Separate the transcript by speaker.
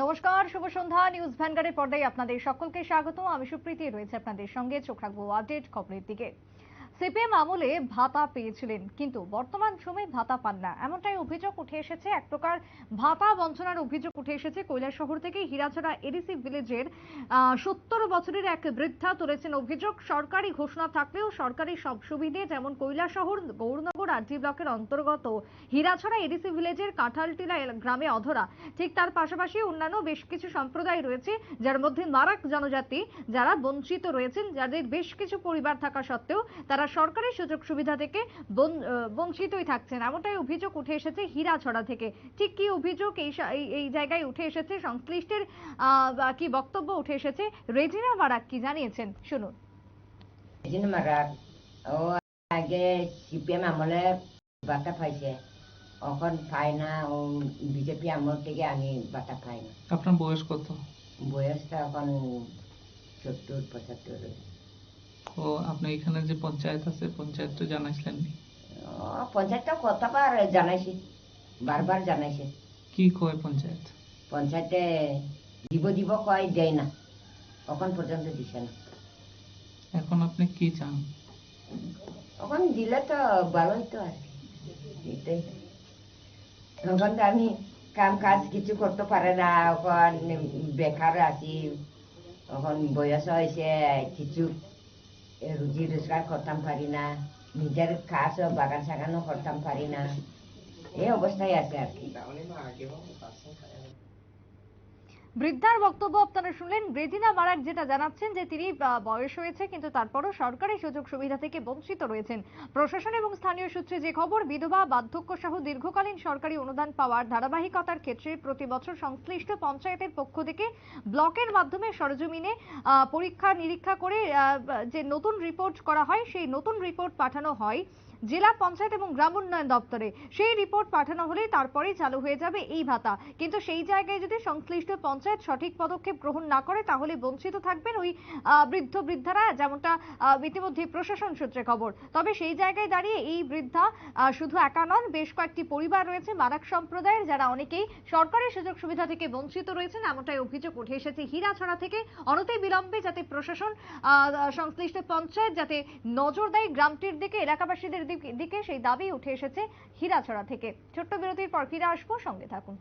Speaker 1: নমস্কার, শুভ সন্ধ্যা। নিউজ ভ্যানগার্ডের পর্দায় আপনাদের সকলকে স্বাগত আমি সুপ্রীতি, রয়েছে আপনাদের সঙ্গে। চোখ রাখব আপডেট খবরের দিকে। সিপিএম আমলে ভাতা পেয়েছিলেন, কিন্তু বর্তমান সময়ে ভাতা পান না। এমনটাই অভিযোগ উঠে এসেছে। এক প্রকার ভাতা বঞ্চনার অভিযোগ উঠে এসেছে। কৈলাসহর থেকে হীরাছড়া এডিসি ভিলেজের সত্তর বছরের এক বৃদ্ধা তুলেছেন অভিযোগ। সরকারি ঘোষণা থাকলেও সরকারি সব সুবিধে যেমন কৈলাসহর গৌরনগর, আরটি ব্লকের অন্তর্গত হীরাছড়া এডিসি ভিলেজের কাঁঠালটিলা গ্রামে অধরা। ঠিক তার পাশাপাশি অন্যান্য বেশ কিছু সম্প্রদায় রয়েছে, যার মধ্যে মারাক জনজাতি যারা বঞ্চিত রয়েছেন, যাদের বেশ কিছু পরিবার থাকা সত্ত্বেও তারা সরকারি সুযোগ সুবিধা থেকে বঞ্চিতই থাকছেন এমনটাই অভিযোগ উঠে এসেছে হীরাছড়া থেকে। ঠিক কি অভিযোগ এই এই- জায়গায় উঠে এসেছে? সংশ্লিষ্টের কি বক্তব্য উঠে এসেছে? রেজিনা মারাক কি জানিয়েছেন? শুনুন।
Speaker 2: এদিন মারাক ও আগে সিপিএম আমলে বাটা পাইছে। এখন পাই না ও বিজেপি আমল থেকে আমি বাটা পাই না।
Speaker 3: আপনার বয়স কত?
Speaker 2: বয়সটা এখন সত্তর পঁচাত্তর।
Speaker 3: ও আপনি এখানে যে পঞ্চায়েত আছে পঞ্চায়েত তো জানাইছিলেন নি?
Speaker 2: পঞ্চায়েতটা কতবার জানাইছি? বারবার জানাইছে।
Speaker 3: কি কয় পঞ্চায়েত?
Speaker 2: পঞ্চায়েতে দিব দিব কয় দেয় না। এখন পর্যন্ত দিছে না।
Speaker 3: এখন আপনি কি চান?
Speaker 2: এখন দিলে তো ভালোই তো আর এটাই। এখন তো আমি কাম কাজ কিছু করতে পারে না। এখন বেকার আছি। এখন বয়স হয়েছে কিছু রুজি রোজগার করতাম পারি না, নিজের কাজ বাগান সাগানও করতাম পারি না। এই অবস্থায় আছে আর কি।
Speaker 1: বৃদ্ধার বক্তব্য আপনারা শুনলেন। রেজিনা মারাক যেটা জানাচ্ছেন যে তিনি বয়স হয়েছে, কিন্তু তারপরও সরকারি সুযোগ সুবিধা থেকে বঞ্চিত রয়েছেন। প্রশাসন এবং স্থানীয় সূত্রে যে খবর, বিধবা বার্ধক্য সহ দীর্ঘকালীন সরকারি অনুদান পাওয়ার ধারাবাহিকতার ক্ষেত্রে প্রতি বছর সংশ্লিষ্ট পঞ্চায়েতের পক্ষ থেকে ব্লকের মাধ্যমে সরজমিনে পরীক্ষা নিরীক্ষা করে যে নতুন রিপোর্ট করা হয়, সেই নতুন রিপোর্ট পাঠানো হয়। জেলা পঞ্চায়েত এবং গ্রাম উন্নয়ন দপ্তরে। সেই রিপোর্ট পাঠানো হলেই তারপরেই চালু হয়ে যাবে এই ভাতা। কিন্তু সেই জায়গায় যদি সংশ্লিষ্ট পঞ্চায়েত সঠিক পদক্ষেপ গ্রহণ না করে, তাহলে বঞ্চিত থাকবেন ওই বৃদ্ধ বৃদ্ধারা, যেমনটা ইতিমধ্যে প্রশাসন সূত্রে খবর। তবে সেই জায়গায় দাঁড়িয়ে এই বৃদ্ধা শুধু একা নন, বেশ কয়েকটি পরিবার রয়েছে, মারাক সম্প্রদায়ের, যারা অনেকেই সরকারের সুযোগ সুবিধা থেকে বঞ্চিত রয়েছেন, এমনটাই অভিযোগ উঠে এসেছে হীরাছড়া থেকে। অনতি বিলম্বে যাতে প্রশাসন সংশ্লিষ্ট পঞ্চায়েত যাতে নজর দেয় গ্রামটির দিকে, এলাকাবাসীদের দিকে সেই দাবি উঠে এসেছে হীরাছড়া থেকে। ছোট্ট বিরতির পর ফিরে আসব সঙ্গে থাকুন।